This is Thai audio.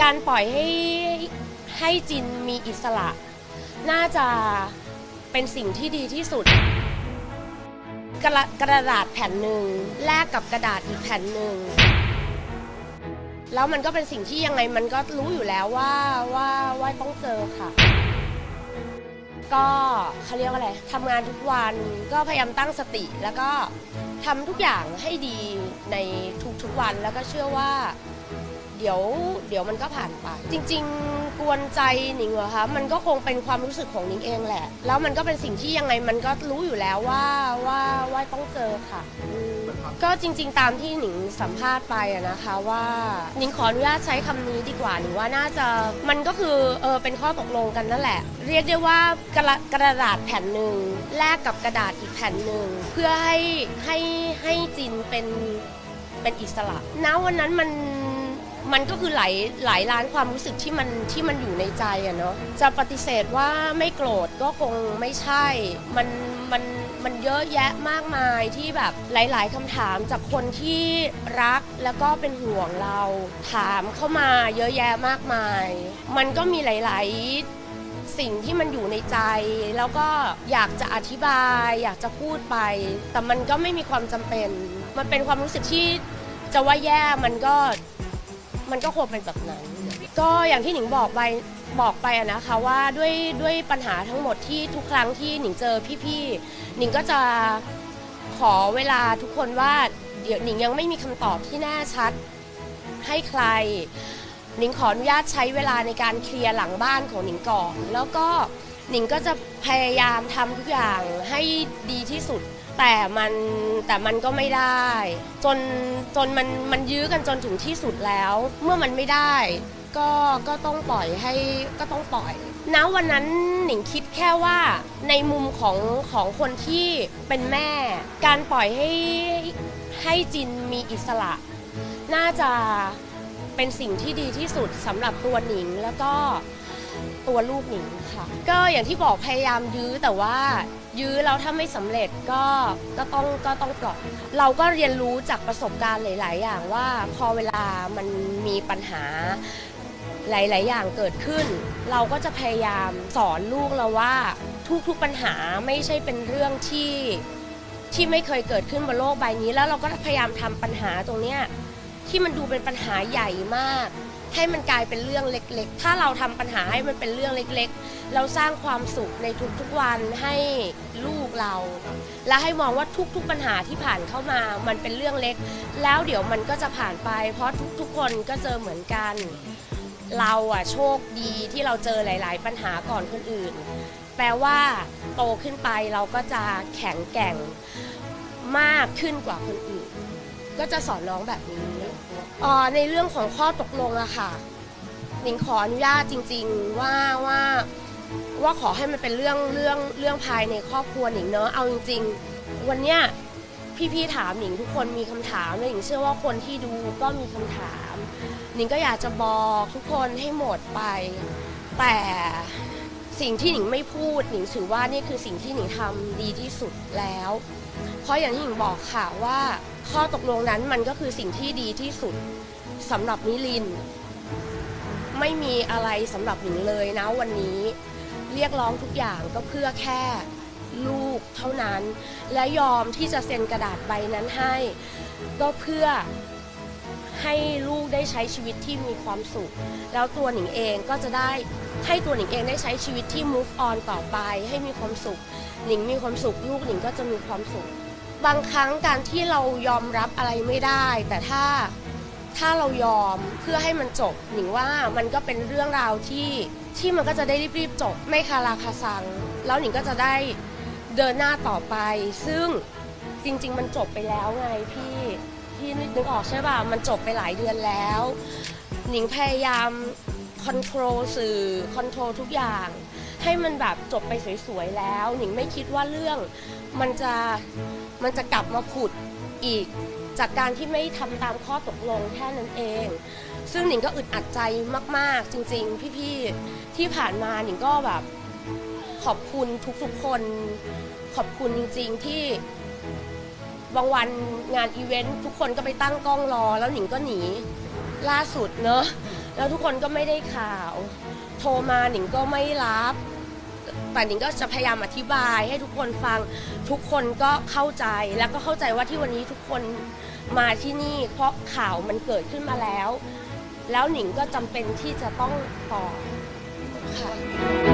การปล่อยให้ให้จินมีอิสระ น่าจะเป็นสิ่งที่ดีที่สุด กระกระดาษแผ่นหนึ่งแลกกับกระดาษอีกแผ่นหนึ่งแล้วมันก็เป็นสิ่งที่ยังไงมันก็รู้อยู่แล้วว่าว่าว่าต้องเจอค่ะ ก็เขาเรียกว่าอะไรทำงานทุกวันก็พยายามตั้งสติ แล้วก็ทำทุกอย่างให้ดีในทุกๆวันแล้วก็เชื่อว่า เดี๋ยวเดี๋ยวมันก็ผ่านไป จริง ๆ กวนใจหนิงเหรอคะมันก็คงเป็นความรู้สึกของหนิงเองแหละ แล้วมันก็เป็นสิ่งที่ยังไงมันก็รู้อยู่แล้วว่าว่าว่าต้องเจอค่ะอืมก็จริง ๆ ตามที่หนิงสัมภาษณ์ไปอะนะคะว่าหนิงขออนุญาตใช้คำนี้ดีกว่าหนิงว่าน่าจะมันก็คือเออเป็นข้อตกลงกันนั่นแหละ เรียกได้ว่ากระกระดาษแผ่นหนึ่งแลกกับกระดาษอีกแผ่นหนึ่งเพื่อให้ให้ให้จินเป็น เป็นอิสระ ณ วันนั้นมัน มันก็คือหลายหลายล้านความรู้สึกที่มันที่มันอยู่ในใจอะเนาะจะปฏิเสธว่าไม่โกรธก็คงไม่ใช่ มันมันมันเยอะแยะมากมายที่แบบหลาย ๆคำถามจากคนที่รักแล้วก็เป็นห่วงเรา ถามเข้ามาเยอะแยะมากมาย มันก็มีหลาย ๆสิ่งที่มันอยู่ในใจ แล้วก็อยากจะอธิบาย อยากจะพูดไป แต่มันก็ไม่มีความจำเป็น มันเป็นความรู้สึกที่จะว่าแย่มันก็ มันก็คงเป็นแบบนั้น ก็อย่างที่หนิงบอกไปบอกไปอะนะคะว่าด้วยด้วยปัญหาทั้งหมดที่ทุกครั้งที่หนิงเจอพี่ๆหนิงก็จะขอเวลาทุกคนว่าเดี๋ยวหนิงยังไม่มีคำตอบที่แน่ชัดให้ใคร หนิงขออนุญาตใช้เวลาในการเคลียร์หลังบ้านของหนิงก่อน แล้วก็หนิงก็จะพยายามทำทุกอย่างให้ดีที่สุด แต่มันแต่มันก็ไม่ได้ จนจนมันมันยื้อกันจนถึงที่สุดแล้ว เมื่อมันไม่ได้ ก็ก็ต้องปล่อยให้ก็ต้องปล่อยณวันนั้นหนิงคิดแค่ว่าในมุมของของคนที่เป็นแม่ การปล่อยให้ให้จินมีอิสระ น่าจะเป็นสิ่งที่ดีที่สุดสำหรับตัวหนิงแล้วก็ ตัวลูกหนิงค่ะ ก็อย่างที่บอกพยายามยื้อแต่ว่ายื้อแล้วถ้าไม่สำเร็จก็ก็ต้องก็ต้องปล่อยเราก็เรียนรู้จากประสบการณ์หลาย ๆ อย่างว่าพอเวลามันมีปัญหาหลาย ๆ อย่างเกิดขึ้น เราก็จะพยายามสอนลูกเราว่าทุก ๆ ปัญหาไม่ใช่เป็นเรื่องที่ที่ไม่เคยเกิดขึ้นบนโลกใบนี้ แล้วเราก็พยายามทำปัญหาตรงเนี้ยที่มันดูเป็นปัญหาใหญ่มาก ให้มันกลายเป็นเรื่องเล็กๆ ถ้าเราทำปัญหาให้มันเป็นเรื่องเล็กๆ เราสร้างความสุขในทุกๆวันให้ลูกเรา และให้มองว่าทุกๆปัญหาที่ผ่านเข้ามา มันเป็นเรื่องเล็ก แล้วเดี๋ยวมันก็จะผ่านไป เพราะทุกๆ คนก็เจอเหมือนกัน เราอะโชคดีที่เราเจอหลาย ๆ ปัญหาก่อนคนอื่น แปลว่าโตขึ้นไปเราก็จะแข็งแกร่งมากขึ้นกว่าคนอื่น ก็จะสอนน้องแบบนี้ เอ่อในเรื่องของข้อตกลงอะค่ะหนิงขออนุญาตจริง ๆว่าว่าว่าขอให้มันเป็นเรื่องเรื่องเรื่องภายในครอบครัวหนิงเนอะเอาจริง ๆ วันเนี้ยพี่ๆถามหนิงทุกคนมีคำถามและหนิงเชื่อว่าคนที่ดูก็มีคำถามหนิงก็อยากจะบอกทุกคนให้หมดไป แต่สิ่งที่หนิงไม่พูดหนิงถือว่านี่คือสิ่งที่หนิงทำดีที่สุดแล้ว เพราะอย่างที่หนิงบอกค่ะว่า ข้อตกลงนั้นมันก็คือสิ่งที่ดีที่สุดสำหรับนิลิน ไม่มีอะไรสำหรับหนิงเลยนะวันนี้ เรียกร้องทุกอย่างก็เพื่อแค่ลูกเท่านั้น และยอมที่จะเซ็นกระดาษใบนั้นให้ ก็เพื่อให้ลูกได้ใช้ชีวิตที่มีความสุข แล้วตัวหนิงเองก็จะได้ให้ตัวหนิงเองได้ใช้ชีวิตที่ move on ต่อไป ให้มีความสุข หนิงมีความสุข ลูกหนิงก็จะมีความสุข บางครั้งการที่เรายอมรับอะไรไม่ได้ แต่ถ้าถ้าเรายอมเพื่อให้มันจบหนิงว่ามันก็เป็นเรื่องราวที่ที่มันก็จะได้รีบๆจบไม่คาราคาซัง แล้วหนิงก็จะได้เดินหน้าต่อไป ซึ่งจริง ๆ มันจบไปแล้วไงพี่พี่นึกออกใช่ป่ะมันจบไปหลายเดือนแล้ว หนิงพยายาม คอนโทรลสื่อคอนโทรลทุกอย่าง ให้มันแบบจบไปสวยๆแล้ว หนิงไม่คิดว่าเรื่องมันจะมันจะกลับมาผุดอีก จากการที่ไม่ทำตามข้อตกลงแค่นั้นเอง ซึ่งหนิงก็อึดอัดใจมากๆ จริง ๆ พี่ๆที่ผ่านมาหนิงก็แบบขอบคุณทุกๆคน ขอบคุณจริงๆที่บางวันงานอีเวนต์ทุกคนก็ไปตั้งกล้องรอ แล้วหนิงก็หนีล่าสุดเนอะ แล้วทุกคนก็ไม่ได้ข่าว โทรมาหนิงก็ไม่รับ แต่หนิงก็จะพยายามอธิบายให้ทุกคนฟัง ทุกคนก็เข้าใจ แล้วก็เข้าใจว่าที่วันนี้ทุกคนมาที่นี่ เพราะข่าวมันเกิดขึ้นมาแล้ว แล้วหนิงก็จำเป็นที่จะต้องตอบค่ะ